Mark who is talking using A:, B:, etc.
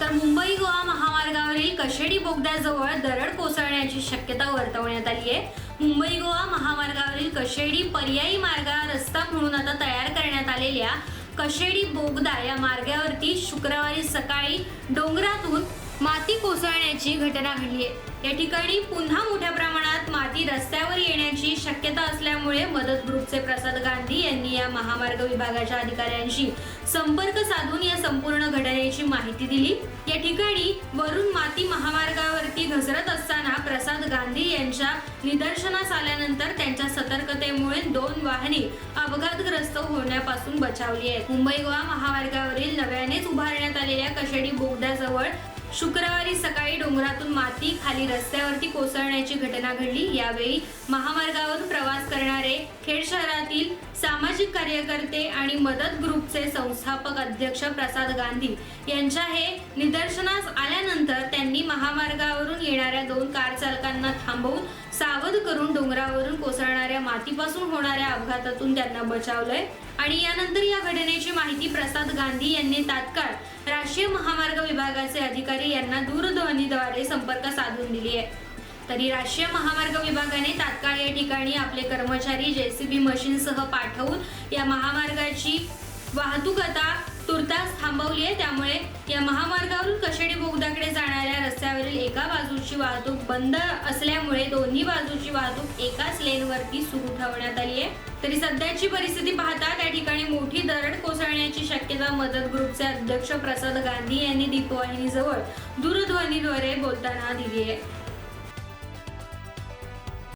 A: तर मुंबई गोवा महामार्गावरील कशेडी बोगद्याजवळ दरड कोसळण्याची शक्यता वर्तवण्यात आली आहे मुंबई गोवा महामार्गावरील कशेडी पर्यायी मार्गा रस्ता म्हणून आता तयार करण्यात आलेल्या कशेडी बोगदा या मार्गावरती शुक्रवारी सकाळी डोंगरातून माती कोसळण्याची घटना घडली आहे या ठिकाणी पुन्हा मोठ्या प्रमाणात माती रस्त्यावर होण्याची शक्यता असल्यामुळे मदत ग्रुपचे प्रसाद गांधी यांनी या महामार्ग विभागाच्या अधिकाऱ्यांशी संपर्क साधून या संपूर्ण घटनेची माहिती दिली. या ठिकाणी वरून माती महामार्गावरती घसरत असताना प्रसाद गांधी यांच्या निदर्शनास आल्यानंतर त्यांच्या सतर्कतेमुळे दोन वाहने अपघातग्रस्त होण्यापासून बचावली आहेत. मुंबई गोवा महामार्गावरील नव्यानेच उभारण्यात आलेल्या कशेडी बोगद्याजवळ शुक्रवारी सकाळी डोंगरातून माती खाली रस्त्यावरती कोसळण्याची घटना घडली. यावेळी महामार्गावर प्रवास करणारे खेड शहरातील सामाजिक कार्यकर्ते आणि मदत ग्रुपचे संस्थापक अध्यक्ष प्रसाद गांधी यांच्या हे निदर्शनास आल्यानंतर त्यांनी महामार्गा त्यांना थांबवून सावध करून डोंगरावरून कोसळणाऱ्या मातीपासून होणाऱ्या अपघातातून त्यांना बचावलंय. आणि यानंतर या घटनेची माहिती प्रसाद गांधी यांनी तात्काळ राष्ट्रीय महामार्ग विभागाचे अधिकारी यांना दूरध्वनीद्वारे संपर्क साधून दिली आहे. तरी राष्ट्रीय महामार्ग विभागाने तात्काळ या ठिकाणी आपले कर्मचारी जेसीबी मशीनसह पाठवून या महामार्गाची वाहतूक आता तुर्तास थांबवली आहे. त्यामुळे या महामार्गावरून कशेडी बोगदाकडे रस्त्यावरील एका बाजूची वाहतूक बंद असल्यामुळे दोन्ही बाजूची वाहतूक एकाच लेनवरती सुरू ठेवण्यात आली आहे. तरी सध्याची परिस्थिती पाहता त्या ठिकाणी मोठी दरड कोसळण्याची शक्यता मदत ग्रुपचे अध्यक्ष प्रसाद गांधी यांनी दीपवाहिनीजवळ दूरध्वनीद्वारे बोलताना दिली आहे.